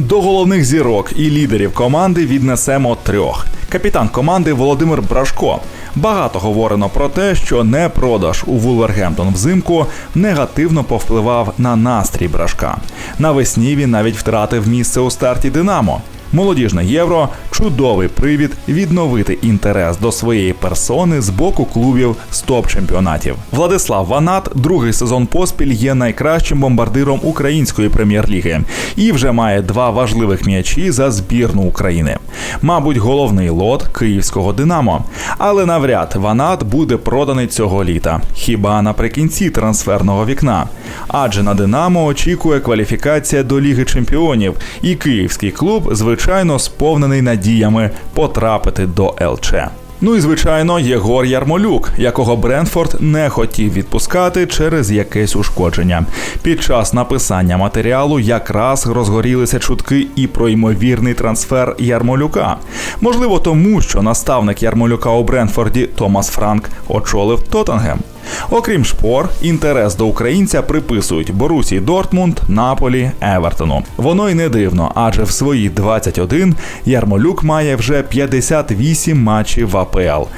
До головних зірок і лідерів команди віднесемо трьох. Капітан команди Володимир Брашко. Багато говорено про те, що не продаж у Вулвергемптон взимку негативно повпливав на настрій Брашка. Навесні він навіть втратив місце у старті Динамо. Молодіжне євро чудовий привід відновити інтерес до своєї персони з боку клубів з топ-чемпіонатів. Владислав Ванат другий сезон поспіль є найкращим бомбардиром української прем'єр-ліги і вже має два важливих м'ячі за збірну України. Мабуть, головний лот київського Динамо. Але навряд Ванат буде проданий цього літа, хіба наприкінці трансферного вікна. Адже на Динамо очікує кваліфікація до Ліги Чемпіонів, і київський клуб, звичайно, сповнений надіями потрапити до ЛЧ. Ну і звичайно, Єгор Ярмолюк, якого Брентфорд не хотів відпускати через якесь ушкодження. Під час написання матеріалу якраз розгорілися чутки і про ймовірний трансфер Ярмолюка. Можливо, тому що наставник Ярмолюка у Брентфорді Томас Франк очолив Тоттенгем. Окрім шпор, інтерес до українця приписують Борусі Дортмунд, Наполі, Евертону. Воно й не дивно, адже в свої 21 Ярмолюк має вже 58 матчів в АПЛ.